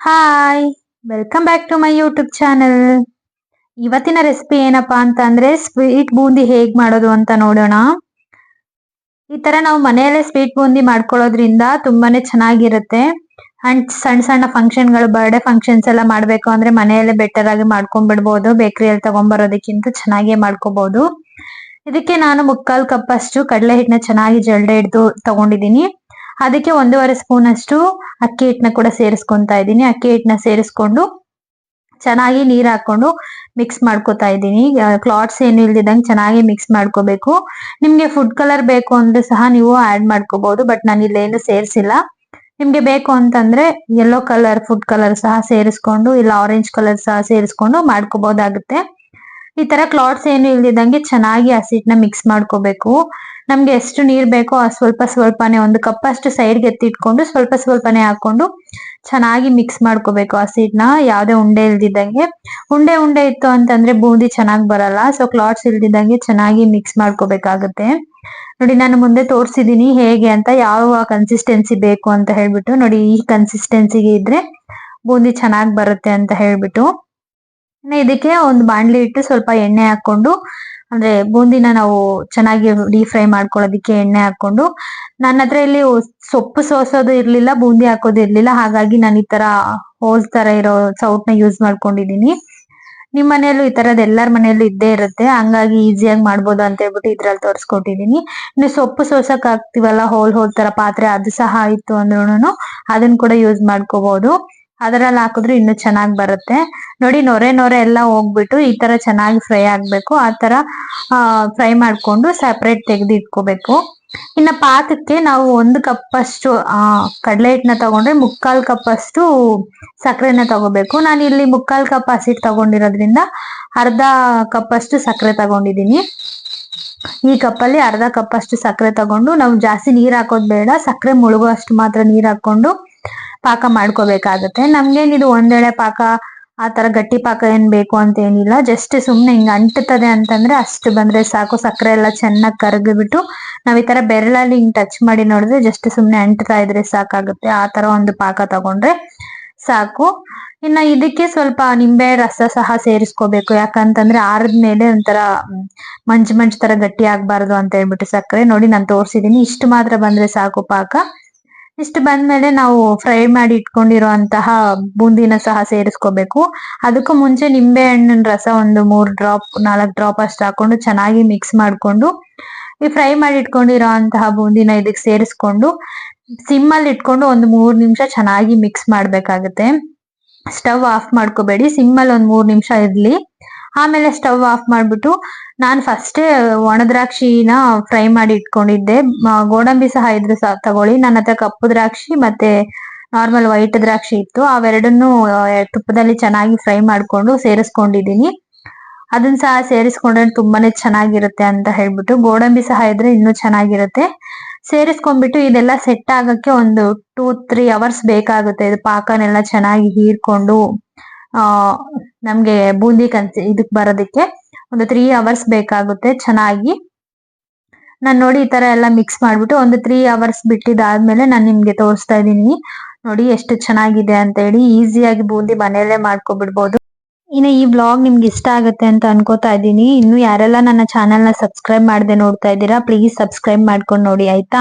Hi welcome back to my YouTube channel ಇವತ್ತಿನ recipe ಏನಪ್ಪಾ ಅಂತ ಅಂದ್ರೆ ಸ್ವೀಟ್ ಬೂಂದಿ ಹೇಗ್ ಮಾಡೋದು ಅಂತ ನೋಡೋಣ. ಈ ತರ ನಾವು ಮನೆಯಲ್ಲೇ ಸ್ವೀಟ್ ಬೂಂದಿ ಮಾಡ್ಕೊಳ್ಳೋದ್ರಿಂದ ತುಂಬಾನೇ ಚೆನ್ನಾಗಿರುತ್ತೆ. ಅಂಡ್ ಸಣ್ಣ ಸಣ್ಣ ಫಂಕ್ಷನ್ಗಳು ಬರ್ಡೇ ಫಂಕ್ಷನ್ಸ್ ಎಲ್ಲ ಮಾಡ್ಬೇಕು ಅಂದ್ರೆ ಮನೆಯಲ್ಲೇ ಬೆಟರ್ ಆಗಿ ಮಾಡ್ಕೊಂಡ್ಬಿಡ್ಬೋದು. ಬೇಕರಿಯಲ್ಲಿ ತಗೊಂಡ್ಬರೋದಕ್ಕಿಂತ ಚೆನ್ನಾಗೇ ಮಾಡ್ಕೋಬಹುದು ಇದಕ್ಕೆ ನಾನು ಮುಕ್ಕಾಲ್ ಕಪ್ ಅಷ್ಟು ಕಡಲೆ ಹಿಟ್ಟನ್ನ ಚೆನ್ನಾಗಿ ಜಲ್ಡೆ ಹಿಡಿದು ತಗೊಂಡಿದ್ದೀನಿ. ಅದಕ್ಕೆ ಒಂದೂವರೆ ಸ್ಪೂನ್ ಅಷ್ಟು ಅಕ್ಕಿ ಹಿಟ್ಟನ್ನ ಕೂಡ ಸೇರಿಸ್ಕೊಂತಾ ಇದ್ದೀನಿ. ಅಕ್ಕಿ ಹಿಟ್ಟನ್ನ ಸೇರಿಸ್ಕೊಂಡು ಚೆನ್ನಾಗಿ ನೀರ್ ಹಾಕೊಂಡು ಮಿಕ್ಸ್ ಮಾಡ್ಕೋತಾ ಇದ್ದೀನಿ. ಕ್ಲಾಟ್ಸ್ ಏನು ಇಲ್ದಿದಂಗೆ ಚೆನ್ನಾಗಿ ಮಿಕ್ಸ್ ಮಾಡ್ಕೋಬೇಕು. ನಿಮ್ಗೆ ಫುಡ್ ಕಲರ್ ಬೇಕು ಅಂದ್ರೆ ಸಹ ನೀವು ಆಡ್ ಮಾಡ್ಕೋಬಹುದು ಬಟ್ ನಾನು ಇಲ್ಲೇನು ಸೇರಿಸಿಲ್ಲ. ನಿಮ್ಗೆ ಬೇಕು ಅಂತಂದ್ರೆ ಯೆಲ್ಲೋ ಕಲರ್ ಫುಡ್ ಕಲರ್ ಸಹ ಸೇರಿಸ್ಕೊಂಡು, ಇಲ್ಲ ಆರೆಂಜ್ ಕಲರ್ ಸಹ ಸೇರಿಸ್ಕೊಂಡು ಮಾಡ್ಕೋಬಹುದಾಗುತ್ತೆ ಈ ತರ ಕ್ಲಾಟ್ಸ್ ಏನು ಇಲ್ದಿದಂಗೆ ಚೆನ್ನಾಗಿ ಹಸಿಟ್ನ ಮಿಕ್ಸ್ ಮಾಡ್ಕೋಬೇಕು. ನಮ್ಗೆ ಎಷ್ಟು ನೀರ್ ಬೇಕೋ ಆ ಸ್ವಲ್ಪ ಸ್ವಲ್ಪನೇ, ಒಂದು ಕಪ್ ಅಷ್ಟು ಸೈಡ್ಗೆ ಎತ್ತಿಟ್ಕೊಂಡು ಸ್ವಲ್ಪ ಸ್ವಲ್ಪನೇ ಹಾಕೊಂಡು ಚೆನ್ನಾಗಿ ಮಿಕ್ಸ್ ಮಾಡ್ಕೋಬೇಕು ಹಸಿಟ್ನ ಯಾವ್ದೇ ಉಂಡೆ ಇಲ್ದಿದ್ದಂಗೆ. ಉಂಡೆ ಉಂಡೆ ಇತ್ತು ಅಂತಂದ್ರೆ ಬೂಂದಿ ಚೆನ್ನಾಗಿ ಬರಲ್ಲ ಸೊ ಕ್ಲಾಟ್ಸ್ ಇಲ್ದಿದ್ದಂಗೆ ಚೆನ್ನಾಗಿ ಮಿಕ್ಸ್ ಮಾಡ್ಕೋಬೇಕಾಗುತ್ತೆ. ನೋಡಿ, ನಾನು ಮುಂದೆ ತೋರಿಸಿದೀನಿ ಹೇಗೆ ಅಂತ, ಯಾವ ಕನ್ಸಿಸ್ಟೆನ್ಸಿ ಬೇಕು ಅಂತ ಹೇಳ್ಬಿಟ್ಟು, ನೋಡಿ ಈ ಕನ್ಸಿಸ್ಟೆನ್ಸಿಗೆ ಇದ್ರೆ ಬೂಂದಿ ಚೆನ್ನಾಗಿ ಬರುತ್ತೆ ಅಂತ ಹೇಳ್ಬಿಟ್ಟು. ಇದಕ್ಕೆ ಒಂದು ಬಾಣ್ಲಿ ಇಟ್ಟು ಸ್ವಲ್ಪ ಎಣ್ಣೆ ಹಾಕೊಂಡು ಅಂದ್ರೆ ಬೂಂದಿನ ನಾವು ಚೆನ್ನಾಗಿ ಡೀಪ್ ಫ್ರೈ ಮಾಡ್ಕೊಳ್ಳೋದಿಕ್ಕೆ ಎಣ್ಣೆ ಹಾಕೊಂಡು ನನ್ನ ಹತ್ರ ಇಲ್ಲಿ ಸೊಪ್ಪು ಸೋಸೋದು ಇರ್ಲಿಲ್ಲ, ಬೂಂದಿ ಹಾಕೋದು ಇರ್ಲಿಲ್ಲ, ಹಾಗಾಗಿ ನಾನು ಈ ತರ ಹೋಲ್ ತರ ಇರೋ ಸೌಟ್ನ ಯೂಸ್ ಮಾಡ್ಕೊಂಡಿದೀನಿ ನಿಮ್ ಮನೆಯಲ್ಲೂ ಈ ತರದ್ ಎಲ್ಲಾರ ಮನೆಯಲ್ಲೂ ಇದ್ದೇ ಇರುತ್ತೆ, ಹಂಗಾಗಿ ಈಸಿಯಾಗಿ ಮಾಡ್ಬೋದು ಅಂತ ಹೇಳ್ಬಿಟ್ಟು ಇದ್ರಲ್ಲಿ ತೋರಿಸ್ಕೊಟ್ಟಿದೀನಿ ಇನ್ನು ಸೊಪ್ಪು ಸೋಸಕ್ ಹಾಕ್ತಿವಲ್ಲ ಹೋಲ್ ಹೋಲ್ ತರ ಪಾತ್ರೆ, ಅದು ಸಹ ಆಯ್ತು ಅಂದ್ರೂ ಅದನ್ನ ಕೂಡ ಯೂಸ್ ಮಾಡ್ಕೋಬಹುದು ಅದರಲ್ಲಿ ಹಾಕಿದ್ರೆ ಇನ್ನು ಚೆನ್ನಾಗಿ ಬರುತ್ತೆ. ನೋಡಿ ನೊರೆ ನೊರೆ ಎಲ್ಲ ಹೋಗ್ಬಿಟ್ಟು ಈ ತರ ಚೆನ್ನಾಗಿ ಫ್ರೈ ಆಗ್ಬೇಕು. ಆ ತರ ಫ್ರೈ ಮಾಡ್ಕೊಂಡು ಸೆಪರೇಟ್ ತೆಗೆದು ಇಟ್ಕೋಬೇಕು. ಇನ್ನ ಪಾಕಕ್ಕೆ ನಾವು ಒಂದು ಕಪ್ ಅಷ್ಟು ಕಡಲೆ ಹಿಟ್ಟನ್ನ ತಗೊಂಡ್ರೆ ಮುಕ್ಕಾಲ್ ಕಪ್ ಅಷ್ಟು ಸಕ್ಕರೆನ ತಗೋಬೇಕು. ನಾನು ಇಲ್ಲಿ ಮುಕ್ಕಾಲ್ ಕಪ್ ಹಸಿಟ್ಟು ತಗೊಂಡಿರೋದ್ರಿಂದ ಅರ್ಧ ಕಪ್ ಅಷ್ಟು ಸಕ್ಕರೆ ತಗೊಂಡಿದ್ದೀನಿ ಈ ಕಪ್ಪಲ್ಲಿ ಅರ್ಧ ಕಪ್ ಅಷ್ಟು ಸಕ್ಕರೆ ತಗೊಂಡು ನಾವು ಜಾಸ್ತಿ ನೀರ್ ಹಾಕೋದ್ ಬೇಡ. ಸಕ್ಕರೆ ಮುಳುಗೋ ಅಷ್ಟು ಮಾತ್ರ ನೀರ್ ಹಾಕೊಂಡು ಪಾಕ ಮಾಡ್ಕೋಬೇಕಾಗತ್ತೆ. ನಮ್ಗೇನಿದು ಒಂದೆಳೆ ಪಾಕ, ಆ ತರ ಗಟ್ಟಿ ಪಾಕ ಏನ್ ಬೇಕು ಅಂತ ಏನಿಲ್ಲ. ಜಸ್ಟ್ ಸುಮ್ನೆ ಹಿಂಗ ಅಂಟುತ್ತದೆ ಅಂತಂದ್ರೆ ಅಷ್ಟು ಬಂದ್ರೆ ಸಾಕು. ಸಕ್ಕರೆ ಎಲ್ಲ ಚೆನ್ನಾಗಿ ಕರಗಿಬಿಟ್ಟು ನಾವ್ ಈ ತರ ಬೆರಳಲ್ಲಿ ಹಿಂಗ್ ಟಚ್ ಮಾಡಿ ನೋಡಿದ್ರೆ ಜಸ್ಟ್ ಸುಮ್ನೆ ಅಂಟ್ತಾ ಇದ್ರೆ ಸಾಕಾಗುತ್ತೆ. ಆ ತರ ಒಂದು ಪಾಕ ತಗೊಂಡ್ರೆ ಸಾಕು. ಇನ್ನ ಇದಕ್ಕೆ ಸ್ವಲ್ಪ ನಿಂಬೆ ರಸ ಸಹ ಸೇರಿಸ್ಕೋಬೇಕು. ಯಾಕಂತಂದ್ರೆ ಆರದ್ಮೇಲೆ ಒಂಥರ ಮಂಜ್ ಮಂಜ್ ತರ ಗಟ್ಟಿ ಆಗ್ಬಾರ್ದು ಅಂತ ಹೇಳ್ಬಿಟ್ಟು ಸಕ್ಕರೆ ನೋಡಿ ನಾನು ತೋರ್ಸಿದೀನಿ. ಇಷ್ಟು ಮಾತ್ರ ಬಂದ್ರೆ ಸಾಕು ಪಾಕ. ಇಷ್ಟು ಬಂದ್ಮೇಲೆ ನಾವು ಫ್ರೈ ಮಾಡಿ ಇಟ್ಕೊಂಡಿರುವಂತಹ ಬೂಂದಿನ ಸಹ ಸೇರಿಸ್ಕೋಬೇಕು. ಅದಕ್ಕೂ ಮುಂಚೆ ನಿಂಬೆ ಹಣ್ಣಿನ ರಸ ಒಂದು ಮೂರ್ ಡ್ರಾಪ್ ನಾಲ್ಕು ಡ್ರಾಪ್ ಅಷ್ಟು ಹಾಕೊಂಡು ಚೆನ್ನಾಗಿ ಮಿಕ್ಸ್ ಮಾಡ್ಕೊಂಡು, ಈ ಫ್ರೈ ಮಾಡಿ ಇಟ್ಕೊಂಡಿರೋ ಬೂಂದಿನ ಇದಕ್ಕೆ ಸೇರಿಸ್ಕೊಂಡು ಸಿಮ್ ಅಲ್ಲಿ ಇಟ್ಕೊಂಡು ಒಂದು ಮೂರು ನಿಮಿಷ ಚೆನ್ನಾಗಿ ಮಿಕ್ಸ್ ಮಾಡ್ಬೇಕಾಗತ್ತೆ. ಸ್ಟವ್ ಆಫ್ ಮಾಡ್ಕೋಬೇಡಿ. ಸಿಮ್ ಅಲ್ಲಿ ಒಂದ್ ಮೂರ್ ನಿಮಿಷ ಇರ್ಲಿ. ಆಮೇಲೆ ಸ್ಟವ್ ಆಫ್ ಮಾಡ್ಬಿಟ್ಟು ನಾನು ಫಸ್ಟೇ ಒಣದ್ರಾಕ್ಷಿನ ಫ್ರೈ ಮಾಡಿ ಇಟ್ಕೊಂಡಿದ್ದೆ. ಗೋಡಂಬಿ ಸಹ ಇದ್ರೆ ಸಹ ತಗೊಳ್ಳಿ. ನನ್ನ ಹತ್ರ ಕಪ್ಪು ದ್ರಾಕ್ಷಿ ಮತ್ತೆ ನಾರ್ಮಲ್ ವೈಟ್ ದ್ರಾಕ್ಷಿ ಇತ್ತು. ಅವೆರಡನ್ನು ತುಪ್ಪದಲ್ಲಿ ಚೆನ್ನಾಗಿ ಫ್ರೈ ಮಾಡ್ಕೊಂಡು ಸೇರಿಸ್ಕೊಂಡಿದೀನಿ ಅದನ್ನ ಸಹ ಸೇರಿಸ್ಕೊಂಡ್ರೆ ತುಂಬಾನೇ ಚೆನ್ನಾಗಿರುತ್ತೆ ಅಂತ ಹೇಳ್ಬಿಟ್ಟು ಗೋಡಂಬಿ ಸಹ ಇದ್ರೆ ಇನ್ನೂ ಚೆನ್ನಾಗಿರುತ್ತೆ. ಸೇರಿಸ್ಕೊಂಡ್ಬಿಟ್ಟು ಇದೆಲ್ಲ ಸೆಟ್ ಆಗಕ್ಕೆ ಒಂದು ಟೂ ತ್ರೀ ಅವರ್ಸ್ ಬೇಕಾಗುತ್ತೆ. ಇದು ಪಾಕನೆಲ್ಲ ಚೆನ್ನಾಗಿ ಹೀರ್ಕೊಂಡು, ಆ ನಮ್ಗೆ ಬೂಂದಿ ಕನ್ಸಿ ಇದಕ್ ಬರೋದಕ್ಕೆ ಒಂದು ತ್ರೀ ಅವರ್ಸ್ ಬೇಕಾಗುತ್ತೆ ಚೆನ್ನಾಗಿ. ನಾನ್ ನೋಡಿ ಈ ತರ ಎಲ್ಲ ಮಿಕ್ಸ್ ಮಾಡ್ಬಿಟ್ಟು ಒಂದು ತ್ರೀ ಅವರ್ಸ್ ಬಿಟ್ಟಿದಾದ್ಮೇಲೆ ನಾನು ನಿಮ್ಗೆ ತೋರಿಸ್ತಾ ಇದ್ದೀನಿ. ನೋಡಿ ಎಷ್ಟು ಚೆನ್ನಾಗಿದೆ ಅಂತ ಹೇಳಿ ಈಸಿಯಾಗಿ ಬೂಂದಿ ಮನೆಯಲ್ಲೇ ಮಾಡ್ಕೊಬಿಡ್ಬೋದು. ಇನ್ನು ಈ ಬ್ಲಾಗ್ ನಿಮ್ಗೆ ಇಷ್ಟ ಆಗುತ್ತೆ ಅಂತ ಅನ್ಕೋತಾ ಇದ್ದೀನಿ. ಇನ್ನು ಯಾರೆಲ್ಲ ನನ್ನ ಚಾನೆಲ್ನ ಸಬ್ಸ್ಕ್ರೈಬ್ ಮಾಡದೆ ನೋಡ್ತಾ ಇದ್ದೀರಾ ಪ್ಲೀಸ್ ಸಬ್ಸ್ಕ್ರೈಬ್ ಮಾಡ್ಕೊಂಡು ನೋಡಿ, ಆಯ್ತಾ?